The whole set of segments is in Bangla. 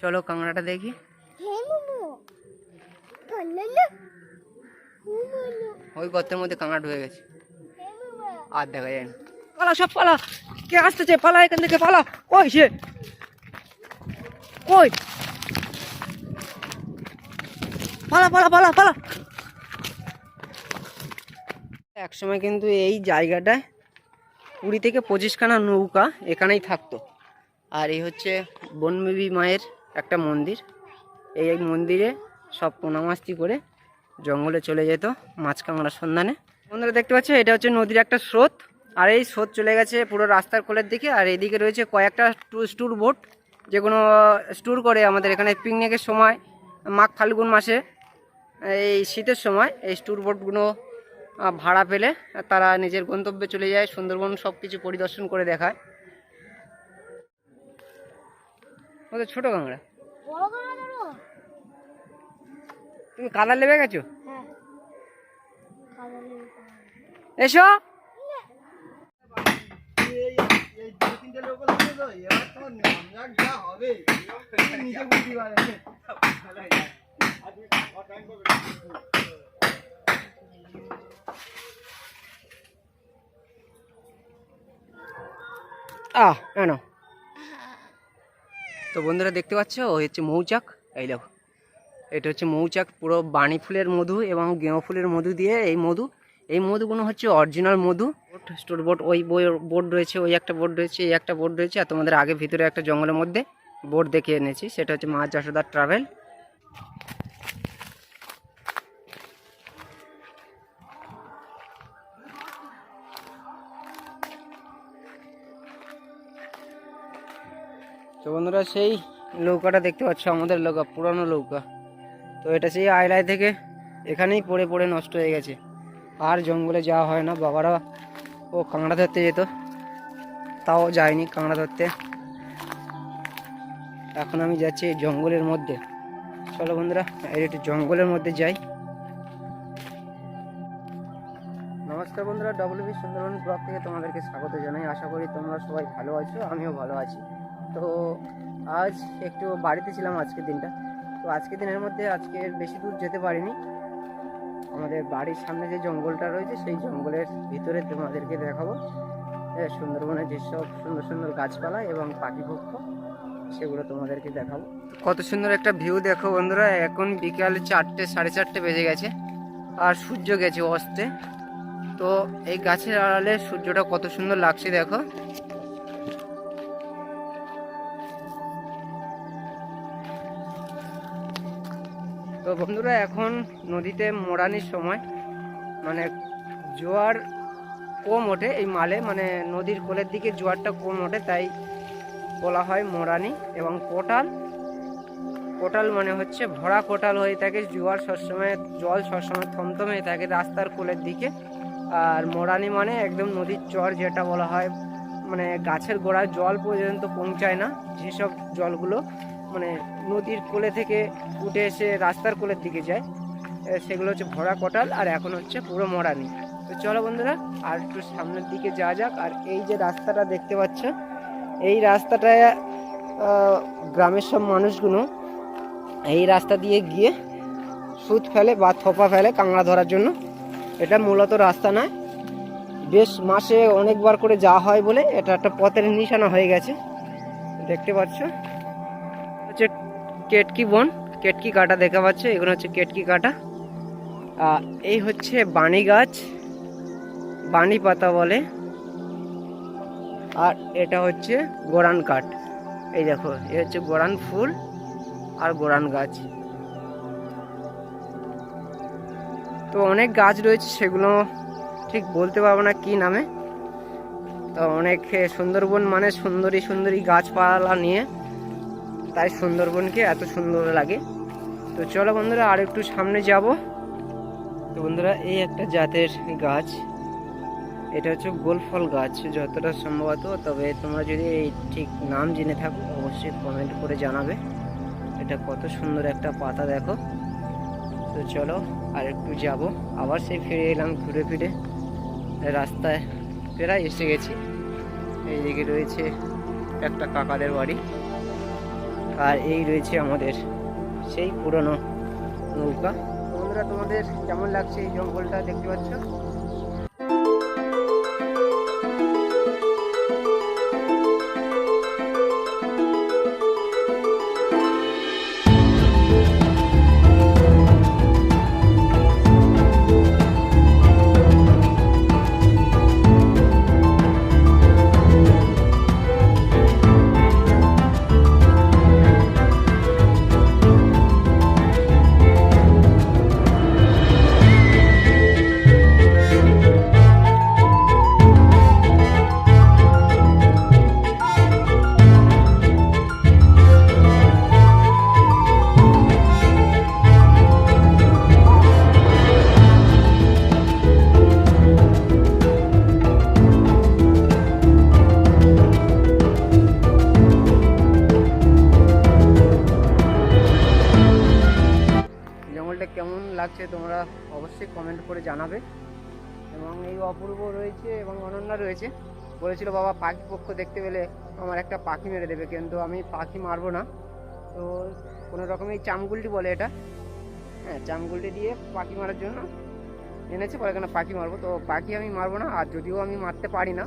চলো কাঁকড়াটা দেখি। ওই গর্তের মধ্যে কাঁকড়া ঢুকে গেছে। আর দেখা যায় না। পালা সব পালা। কে আসতেছে? পালা এখান থেকে পালা। কই সে? কই? পালা পালা পালা পালা। এক সময় কিন্তু এই জায়গাটায় কুড়ি থেকে পঁচিশখানা নৌকা এখানেই থাকতো। আর এই হচ্ছে বনবিবি মায়ের একটা মন্দির। এই এই মন্দিরে সব পোনামাস্তি করে জঙ্গলে চলে যেত মাছ কাঁকড়ার সন্ধানে। বন্ধুরা, দেখতে পাচ্ছ? এটা হচ্ছে নদীর একটা স্রোত। আর এই স্রোত চলে গেছে পুরো রাস্তার কোলের দিকে। আর এদিকে রয়েছে কয়েকটা স্টুর বোট। যে কোনো স্টুর করে আমাদের এখানে পিকনিকের সময়, মাঘ ফাল্গুন মাসে, এই শীতের সময় এই স্টুর বোটগুলো ভাড়া পেলে তারা নিজের গন্তব্যে চলে যায়, সুন্দরবন সব কিছু পরিদর্শন করে দেখায়। ওদের ছোটো কাঁকড়া তুমি কাদার লেবে গেছো? হ্যাঁ। এসো। আহ এনো। তো বন্ধুরা দেখতে পাচ্ছ? হচ্ছে মৌচাক। এই দেখো। এটা হচ্ছে মৌচাক। পুরো বাণী ফুলের মধু এবং গেঁয়ো ফুলের মধু দিয়ে এই মধু। এই মধুগুলো হচ্ছে অরিজিনাল মধু। স্টোর বোর্ড ওই বোর্ড রয়েছে, ওই একটা বোর্ড রয়েছে, এই একটা বোর্ড রয়েছে। আর তোমাদের আগে ভিতরে একটা জঙ্গলের মধ্যে বোর্ড দেখে এনেছি। সেটা হচ্ছে মা যশোদার ট্রাভেল তো বন্ধুরা সেই নৌকাটা দেখতে পাচ্ছ, আমাদের নৌকা, পুরানো নৌকা। তো এটা সেই আইলাই থেকে এখানেই পড়ে পড়ে নষ্ট হয়ে গেছে। আর জঙ্গলে যাওয়া হয় না। বাবারা ও কাঁকড়া ধরতে যেত, তাও যায়নি কাঁকড়া ধরতে। এখন আমি যাচ্ছি জঙ্গলের মধ্যে। চলো বন্ধুরা এই একটু জঙ্গলের মধ্যে যাই। নমস্কার বন্ধুরা ডব্লিউবি সুন্দরবন ব্লগ থেকে তোমাদেরকে স্বাগত জানাই। আশা করি তোমরা সবাই ভালো আছো, আমিও ভালো আছি। তো আজ একটু বাড়িতে ছিলাম আজকের দিনটা। তো আজকের দিনের মধ্যে আজকে বেশি দূর যেতে পারিনি। আমাদের বাড়ির সামনে যে জঙ্গলটা রয়েছে, সেই জঙ্গলের ভিতরে তোমাদেরকে দেখাবো। সুন্দরবনের যেসব সুন্দর সুন্দর গাছপালা এবং পাখি পক্ষ সেগুলো তোমাদেরকে দেখাবো। কত সুন্দর একটা ভিউ দেখো বন্ধুরা, এখন বিকাল চারটে, সাড়ে চারটে বেজে গেছে, আর সূর্য গেছে অস্তে। তো এই গাছের আড়ালে সূর্যটা কত সুন্দর লাগছে দেখো। তো বন্ধুরা, এখন নদীতে মোড়ানির সময়। মানে জোয়ার কম ওঠে এই মালে মানে নদীর কোলের দিকে জোয়ারটা কম ওঠে, তাই বলা হয় মোড়ানি। এবং কোটাল কোটাল মানে হচ্ছে ভরা কোটাল হয়ে থাকে, জোয়ার সবসময়, জল সবসময় থমথম হয়ে থাকে রাস্তার কোলের দিকে। আর মোড়ানি মানে একদম নদীর চর, যেটা বলা হয় মানে গাছের গোড়ায় জল পর্যন্ত পৌঁছায় না, যেসব জলগুলো মানে নদীর কোলে থেকে উঠে এসে রাস্তার কোলের দিকে যায়। সেগুলো হচ্ছে ভরা কটাল আর এখন হচ্ছে পুরো মরানি তো চলো বন্ধুরা, আর একটু সামনের দিকে যাওয়া যাক। আর এই যে রাস্তাটা দেখতে পাচ্ছ, এই রাস্তাটায় গ্রামের সব মানুষগুলো এই রাস্তা দিয়ে গিয়ে সুদ ফেলে বা থোপা ফেলে কাঁকড়া ধরার জন্য। এটা মূলত রাস্তা নয়। বেশ মাসে অনেকবার করে যাওয়া হয় বলে এটা একটা পথের নিশানা হয়ে গেছে। দেখতে পাচ্ছ? কেটকি বন, কেটকি কাটা দেখা পাচ্ছে, এগুলো হচ্ছে কেটকি কাটা। এই হচ্ছে বাণী গাছ, বাণী পাতা বলে। আর এটা হচ্ছে গোরান কাঠ। এই দেখো এই হচ্ছে গোরান ফুল আর গোরান গাছ। তো অনেক গাছ রয়েছে, সেগুলো ঠিক বলতে পারব না কি নামে। তো অনেক সুন্দরবন মানে সুন্দরী সুন্দরী গাছপালা নিয়ে তাই সুন্দরবনকে এত সুন্দর লাগে। তো চলো বন্ধুরা, আর একটু সামনে যাব। তো বন্ধুরা, এই একটা জাতের গাছ। এটা হচ্ছে গোলফল গাছ, যতটা সম্ভবত। তবে তোমরা যদি এই ঠিক নাম জেনে থাকো, অবশ্যই কমেন্ট করে জানাবে। এটা কত সুন্দর একটা পাতা, দেখো। তো চলো, আর একটু যাব। আবার সেই ফিরে এলাম ঘুরে ফিরে। রাস্তায় প্রায় এসে গেছি। এইদিকে রয়েছে একটা কাকাদের বাড়ি। আর এই রয়েছে আমাদের সেই পুরনো নৌকা। বন্ধুরা, তোমাদের কেমন লাগছে এই জঙ্গলটা? দেখতে পাচ্ছ? অবশ্যই কমেন্ট করে জানাবে। এবং এই অপূর্ব রয়েছে এবং অনন্যা রয়েছে। বলেছিল, বাবা, পাখি পক্ষ দেখতে পেলে আমার একটা পাখি মেরে দেবে, কিন্তু আমি পাখি মারবো না। তো কোনো রকম এই চামগুলটি বলে এটা। হ্যাঁ চামগুলটি দিয়ে পাখি মারার জন্য এনেছে পরে কেন পাখি মারবো? তো পাখি আমি মারবো না, আর যদিও আমি মারতে পারি না,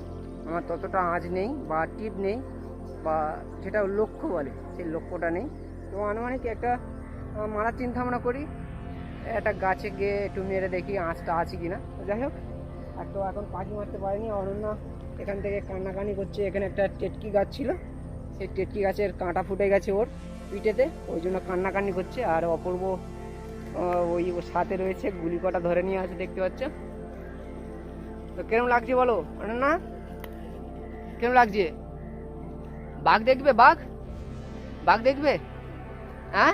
আমার ততটা আঁচ নেই বা টিপ নেই বা যেটা লক্ষ্য বলে, সেই লক্ষ্যটা নেই। তো আনুমানিক একটা মারার চিন্তা ভাবনা করি। একটা গাছে গিয়ে একটু মেরে দেখি আঁচটা আছে কিনা। তো যাই হোক, আর তো এখন পাখি মারতে পারিনি। অনন্য এখান থেকে কান্নাকানি করছে। এখানে একটা টেটকি গাছ ছিল। সেই টেটকি গাছের কাঁটা ফুটে গেছে ওর পিঠেতে। ওই জন্য কান্নাকানি করছে। আর অপূর্ব ওই ওর সাথে রয়েছে। গুলি কটা ধরে নিয়ে আছে, দেখতে পাচ্ছ? তো কিরম লাগছে বলো? অনন্যা, কিরম লাগছে? বাঘ দেখবে? বাঘ? বাঘ দেখবে? হ্যাঁ?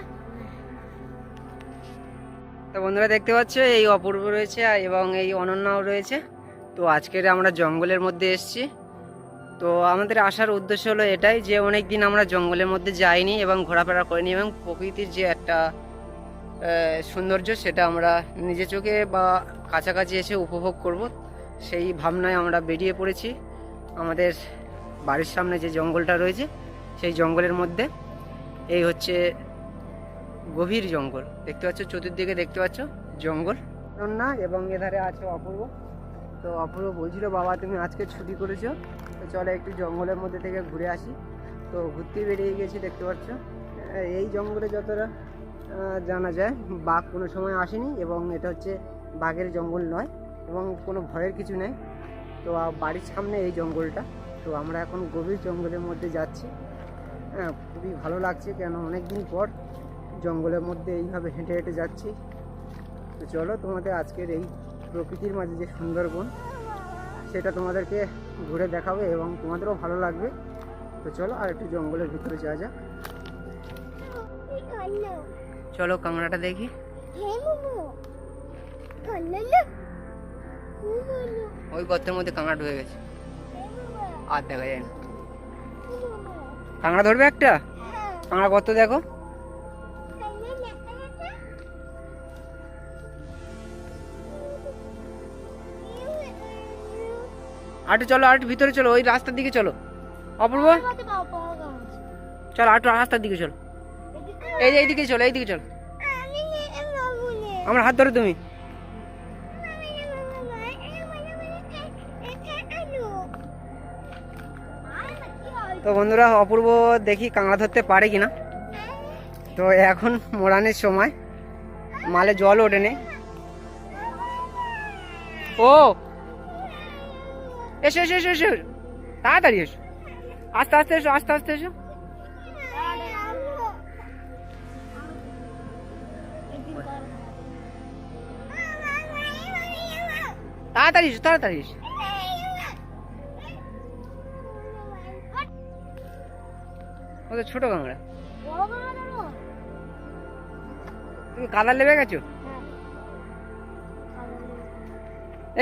তো বন্ধুরা দেখতে পাচ্ছ, এই অপূর্ব রয়েছে এবং এই অনন্যাও রয়েছে। তো আজকের আমরা জঙ্গলের মধ্যে এসেছি। তো আমাদের আসার উদ্দেশ্য হলো এটাই যে অনেক দিন আমরা জঙ্গলের মধ্যে যাইনি এবং ঘোরাফেরা করিনি এবং প্রকৃতির যে একটা সৌন্দর্য সেটা আমরা নিজে চোখে বা কাছাকাছি এসে উপভোগ করব, সেই ভাবনায় আমরা বেরিয়ে পড়েছি আমাদের বাড়ির সামনে যে জঙ্গলটা রয়েছে, সেই জঙ্গলের মধ্যে। এই হচ্ছে গভীর জঙ্গল। দেখতে পাচ্ছ, চতুর্দিকে দেখতে পাচ্ছ, জঙ্গল। না এবং এধারে আছে অপূর্ব। তো অপূর্ব বলছিল, বাবা, তুমি আজকে ছুটি করেছ, তো চলো একটু জঙ্গলের মধ্যে থেকে ঘুরে আসি। তো ঘুরতে বেরিয়ে গেছি, দেখতে পাচ্ছ। এই জঙ্গলে যতটা জানা যায়, বাঘ কোনো সময় আসেনি এবং এটা হচ্ছে বাঘের জঙ্গল নয় এবং কোনো ভয়ের কিছু নেই। তো বাড়ির সামনে এই জঙ্গলটা। তো আমরা এখন গভীর জঙ্গলের মধ্যে যাচ্ছি। হ্যাঁ খুবই ভালো লাগছে কেন? অনেক দিন পর জঙ্গলের মধ্যে এইভাবে হেঁটে হেঁটে যাচ্ছি। তো চলো তোমাদের আজকের এই প্রকৃতির মাঝে যে সুন্দরবন সেটা তোমাদেরকে ঘুরে দেখাবে এবং তোমাদেরও ভালো লাগবে। তো চলো আর একটু জঙ্গলের ভিতরে যাওয়া যাক। চলো কাঁকড়াটা দেখি। হে মোমো। কান্না না মোমো ওই গর্তের মধ্যে কাঁকড়া ঢুকে গেছে। আর দেখা যায় না। কাঁকড়া ধরবে একটা? হ্যাঁ। কাঁকড়া গর্ত দেখো। একটু চলো একটু ভিতরে চলো, ওই রাস্তার দিকে চলো। অপূর্ব? চলো একটু রাস্তার দিকে চলো। এই এইদিকে চলো এইদিকে চলো। আমার হাত ধরো তুমি। তো বন্ধুরা, অপূর্ব দেখি কাঁকড়া ধরতে পারে কিনা। তো এখন মোড়ানের সময়। মালে জল ওঠেনি ও! এসো এসো এসো এসো। তাড়াতাড়ি এসো। আস্তে আস্তে এসো, আস্তে আস্তে এসো। তাড়াতাড়ি এসো তাড়াতাড়ি এসো। ছোট কাঁকড়া। তুমি কাদার লেবে গেছো?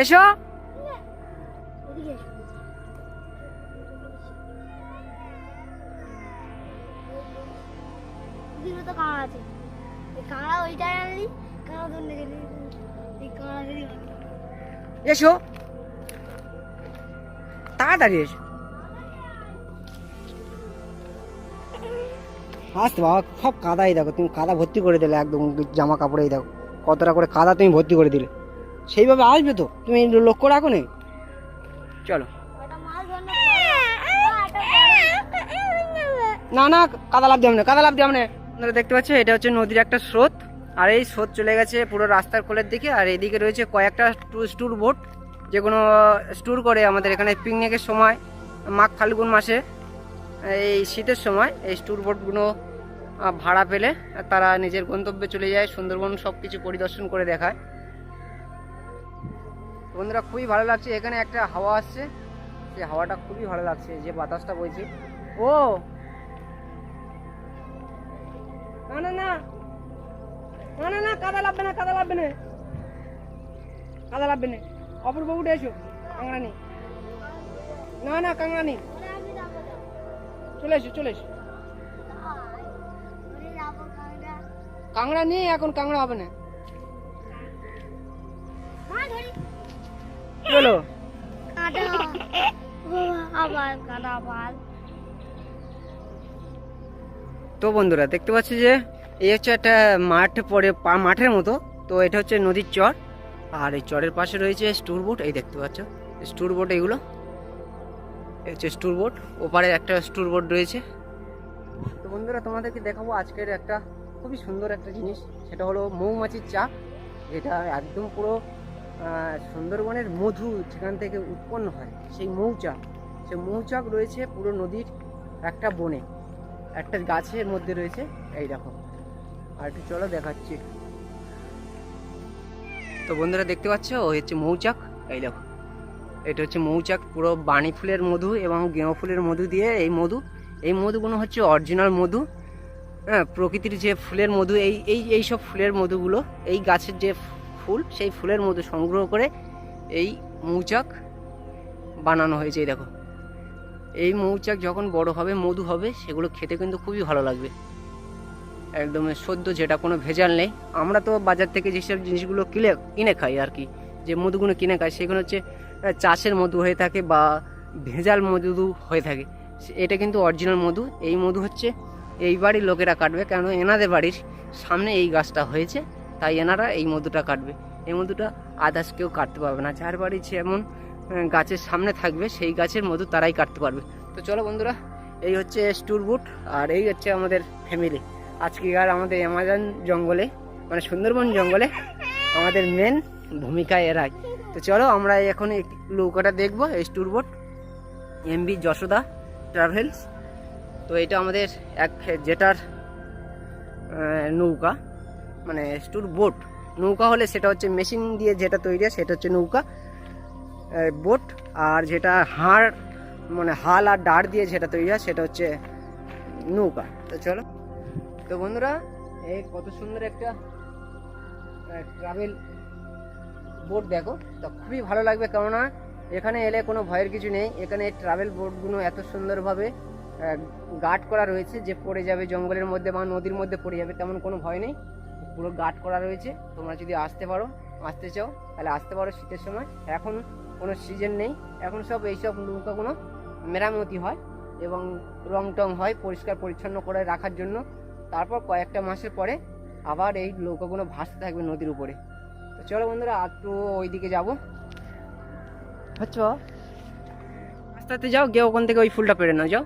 এসো। তো কাঁড়া আছে। এই কাঁড়া ওইটাই আনলি কাঁড়া ধরলে গেলি। এই কাঁড়া এসো। তাড়াতাড়ি এসো। আসতে বাবা, সব কাদাই দেখো, তুমি কাদা ভর্তি করে দিলে একদম জামা কাপড়েই দেখো। কতটা করে কাদা তুমি ভর্তি করে দিলে। সেইভাবে আসবে তো? তুমি লক্ষ্য রাখো নি? চলো। না না, কাদা লাভ যাবে না, কাদা লাভ যাবে না। আপনারা দেখতে পাচ্ছেন, এটা হচ্ছে নদীর একটা স্রোত। আর এই স্রোত চলে গেছে পুরো রাস্তার কোলের দিকে। আর এদিকে রয়েছে কয়েকটা স্টুর বোট। যে কোনো স্টুর করে আমাদের এখানে পিকনিকের সময়, মাঘ ফাল্গুন মাসে। এই শীতের সময়, এই স্টুর বোটগুলো ভাড়া পেলে তারা নিজের গন্তব্যে চলে যায়, সুন্দরবন সব কিছু পরিদর্শন করে দেখায়। বন্ধুরা, খুবই ভালো লাগছে, এখানে একটা হাওয়া আসছে। সেই হাওয়াটা খুবই ভালো লাগছে, যে বাতাসটা বইছে। ও! না না না। না না কাদা লাগবে না, কাদা লাগবে না। কাদা লাগবে না। অপূর্ব উঠে এসো কাংড়া নেই না না কাংড়া চলে এসো চলে এসো। কাঁকড়া। কাংড়া নেই, এখন কাংড়া হবে না। চলো। তো বন্ধুরা, দেখতে পাচ্ছি যে এই হচ্ছে একটা মাঠ পরে মাঠের মতো। তো এটা হচ্ছে নদীর চর। আর এই চরের পাশে রয়েছে স্টুর বোট, এই দেখতে পাচ্ছ। স্টুর বোট এগুলো। এই হচ্ছে স্টুর বোট ওপারে একটা স্টুর বোট রয়েছে। তো বন্ধুরা তোমাদেরকে দেখাবো আজকের একটা খুবই সুন্দর একটা জিনিস সেটা হলো মৌমাছির চাক যেটা একদম পুরো সুন্দরবনের মধু সেখান থেকে উৎপন্ন হয় সেই মৌচাক সেই মৌচাক রয়েছে পুরো নদীর একটা বনে একটা গাছের মধ্যে রয়েছে। এই দেখো আর একটু চলো দেখাচ্ছি। তো বন্ধুরা দেখতে পাচ্ছ? ওই হচ্ছে মৌচাক এই দেখো। এটা হচ্ছে মৌচাক, পুরো বাণী ফুলের মধু এবং গেঁয়ো ফুলের মধু দিয়ে এই মধু। এই মধুগুলো হচ্ছে অরিজিনাল মধু। হ্যাঁ প্রকৃতির যে ফুলের মধু, এই এই এই সব ফুলের মধুগুলো, এই গাছের যে ফুল, সেই ফুলের মধু সংগ্রহ করে এই মৌচাক বানানো হয়েছে, এই দেখো। এই মৌচাক যখন বড় হবে, মধু হবে, সেগুলো খেতে কিন্তু খুবই ভালো লাগবে। একদম সদ্য যেটা, কোনো ভেজাল নেই। আমরা তো বাজার থেকে যেসব জিনিসগুলো কিনে কিনে খাই আর কি, যে মধুগুলো কিনে খাই, সেগুলো হচ্ছে চাষের মধু হয়ে থাকে বা ভেজাল মধু হয়ে থাকে। এটা কিন্তু অরিজিনাল মধু। এই মধু হচ্ছে এই বাড়ির লোকেরা কাটবে কেন? এনাদের বাড়ির সামনে এই গাছটা হয়েছে, তাই এনারা এই মধুটা কাটবে। এই মধুটা আদার্স কেউ কাটতে পারবে না। যার বাড়ি যেমন গাছের সামনে থাকবে, সেই গাছের মধু তারাই কাটতে পারবে। তো চলো বন্ধুরা, এই হচ্ছে স্টুর বুট আর এই হচ্ছে আমাদের ফ্যামিলি আজকেকার আমাদের অ্যামাজন জঙ্গলে মানে সুন্দরবন জঙ্গলে, আমাদের মেন ভূমিকা এরাই। তো চলো আমরা এখন নৌকাটা দেখব, এই store boat MB Jashoda travels তো এটা আমাদের এক যেটার নৌকা মানে স্টুর বোট নৌকা হলে সেটা হচ্ছে মেশিন দিয়ে যেটা তৈরি হয় সেটা হচ্ছে নৌকা বোট আর যেটা হাড় মানে হাল আর ডাড় দিয়ে যেটা তৈরি হয় সেটা হচ্ছে নৌকা। তো চলো। তো বন্ধুরা, এই কত সুন্দর একটা ট্রাভেল বোট দেখো। তো খুবই ভালো লাগবে, কেননা এখানে এলে কোনো ভয়ের কিছু নেই। এখানে ট্রাভেল বোটগুলো এত সুন্দরভাবে গার্ড করা রয়েছে যে পড়ে যাবে, জঙ্গলের মধ্যে বা নদীর মধ্যে পড়ে যাবে, তেমন কোনো ভয় নেই। পুরো গার্ড করা রয়েছে। তোমরা যদি আসতে পারো, আসতে চাও, তাহলে আসতে পারো শীতের সময়। এখন কোনো সিজন নেই। এখন সব এইসব নৌকাগুলো মেরামতি হয় এবং রং টং হয়, পরিষ্কার পরিচ্ছন্ন করে রাখার জন্য। তারপর কয়েকটা মাসের পরে আবার এই নৌকাগুলো ভাসতে থাকবে নদীর উপরে। তো চলো বন্ধুরা, একটু ওইদিকে যাব। আচ্ছা। আস্তে আস্তে যাও, গিয়ে ওখান থেকে ওই ফুলটা পেড়ে নাও, যাও।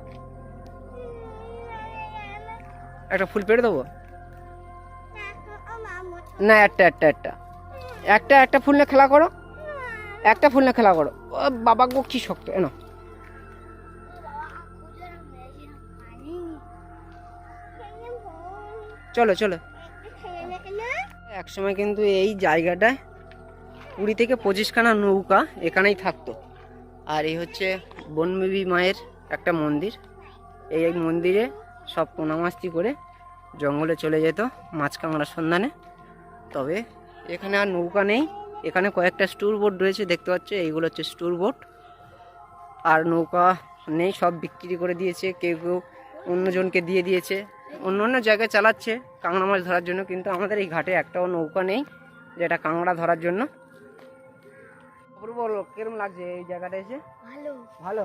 একটা ফুল পেড়ে দেবো? না, একটা একটা একটা। একটা একটা ফুল নিয়ে খেলা করো। একটা ফুল নিয়ে খেলা করো। বাবা গো, কি শক্ত। এনো চলো চলো। এক সময় কিন্তু এই জায়গাটায় কুড়ি থেকে পঁচিশখানা নৌকা এখানেই থাকতো। আর এই হচ্ছে বনবিবি মায়ের একটা মন্দির। এই মন্দিরে সব পোনামাস্তি করে জঙ্গলে চলে যেত মাছ কাঁকড়ার সন্ধানে। তবে এখানে আর নৌকা নেই। এখানে কয়েকটা স্টুর বোট রয়েছে, দেখতে পাচ্ছ? এইগুলো হচ্ছে স্টুর বোট। আর নৌকা নেই, সব বিক্রি করে দিয়েছে। কেউ কেউ অন্যজনকে দিয়ে দিয়েছে। অন্য অন্য জায়গায় চালাচ্ছে কাঁকড়া মাছ ধরার জন্য কিন্তু আমাদের এই ঘাটে একটাও নৌকা নেই যেটা কাঁকড়া ধরার জন্য। অপূর্ব কিরম লাগছে এই জায়গাটা এসে? ভালো। ভালো?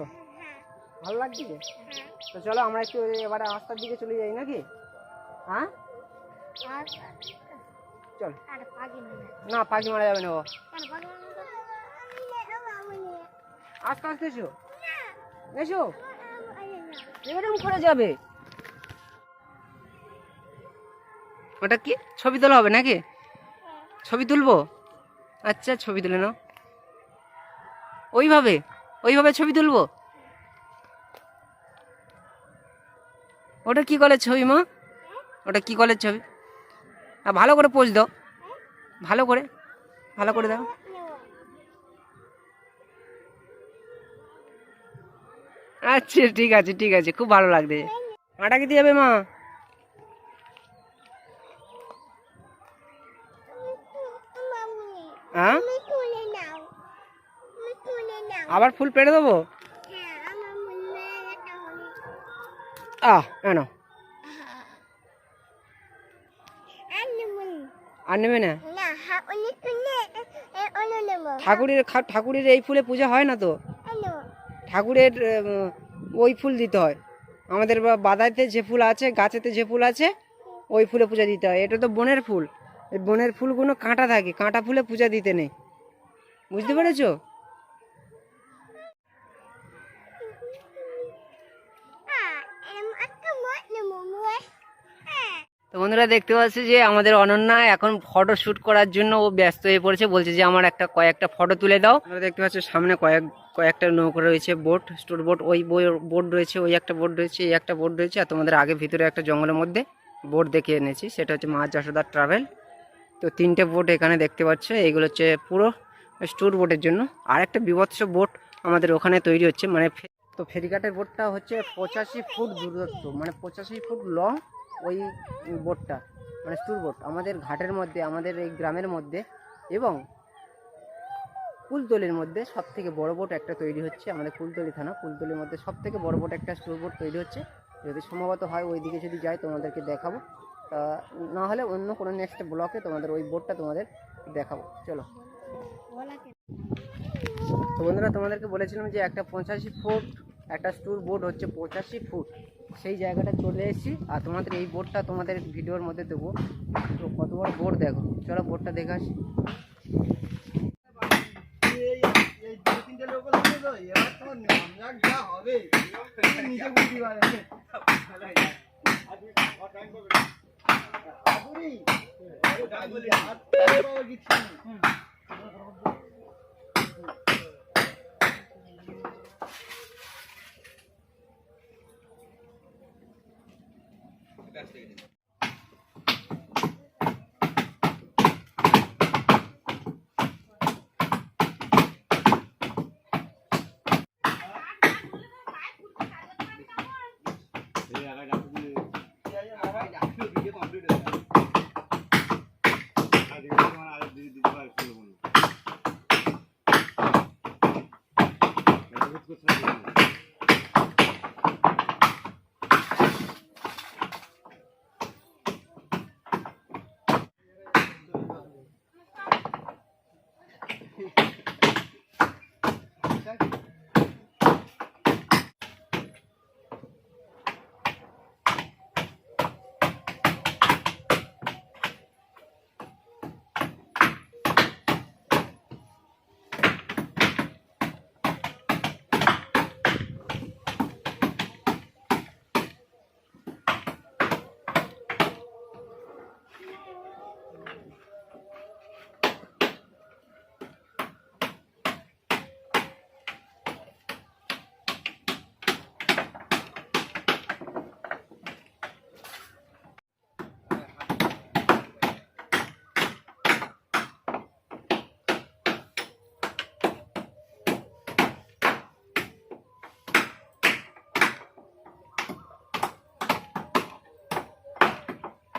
ভালো লাগছে? তো চলো আমরা একটু এবারে রাস্তার দিকে চলে যাই নাকি? হ্যাঁ? চল। না পাখি মারা যাবে না ও। আস্তে আস্তে এসো। এসো। এরকম করে যাবে? ওটা কি? ছবি তোলা হবে নাকি? ছবি তুলবো? আচ্ছা ছবি তুলে নাও। ওইভাবে ওইভাবে ছবি তুলবো? ওটা কি কলের ছবি, মা? ওটা কি কলের ছবি? আর ভালো করে পোজ দাও। ভালো করে ভালো করে দাও। আচ্ছা ঠিক আছে ঠিক আছে, খুব ভালো লাগবে। মাটা কি দিয়ে যাবে মা? হ্যাঁ আবার ফুল পেড়ে দেবো? আহ আনমন আর নেবে না? ঠাকুরের ঠাকুরের এই ফুলে পূজা হয় না তো? ঠাকুরের ওই ফুল দিতে হয়। আমাদের বাদাইতে যে ফুল আছে, গাছেতে যে ফুল আছে, ওই ফুলে পূজা দিতে হয়। এটা তো বনের ফুল। এই বনের ফুলগুলো কাঁটা থাকে, কাঁটা ফুলে পূজা দিতে নেই। বুঝতে পেরেছ? তো বন্ধুরা দেখতে পাচ্ছি যে আমাদের অনন্যা এখন ফটো শ্যুট করার জন্য ও ব্যস্ত হয়ে পড়েছে, বলছে যে আমার একটা কয়েকটা ফটো তুলে দাও। আমরা দেখতে পাচ্ছি সামনে কয়েক, কয়েকটা নৌকা রয়েছে বোট স্টোর বোট ওই বোট রয়েছে, ওই একটা বোট রয়েছে, এই একটা বোট রয়েছে, আর তোমাদের আগে ভিতরে একটা জঙ্গলের মধ্যে বোট দেখে এনেছি, সেটা হচ্ছে মা যশোদার ট্রাভেল তো তিনটে বোট এখানে দেখতে পাচ্ছ। এইগুলো হচ্ছে পুরো স্টোর বোটের জন্য। আর একটা বিভৎস বোট আমাদের ওখানে তৈরি হচ্ছে। মানে তো ফেরিঘাটের বোটটা হচ্ছে পঁচাশি ফুট দূরত্ব। মানে পঁচাশি ফুট লং ওই বোটটা মানে স্টুর বোট আমাদের ঘাটের মধ্যে, আমাদের এই গ্রামের মধ্যে এবং কুলতলির মধ্যে সব থেকে বড় বোট একটা তৈরি হচ্ছে। আমাদের কুলতলি থানা। কুলতলির মধ্যে সব থেকে বড় বোট একটা স্টোর বোট তৈরি হচ্ছে। যদি সম্ভবত হয় ওই দিকে যদি যাই তোমাদেরকে দেখাবো। তা না হলে অন্য কোনো নেক্সট ব্লকে তোমাদের ওই বোর্ডটা তোমাদের দেখাবো। চলো। তো বন্ধুরা, তোমাদেরকে বলেছিলাম যে একটা পঁচাশি ফুট, একটা স্টুর বোর্ড হচ্ছে পঁচাশি ফুট। সেই জায়গাটা চলে এসেছি আর তোমাদের এই বোর্ডটা তোমাদের ভিডিওর মধ্যে দেবো। তো কত বড় বোর্ড দেখো। চলো বোর্ডটা দেখে আসি। হবে। That's it.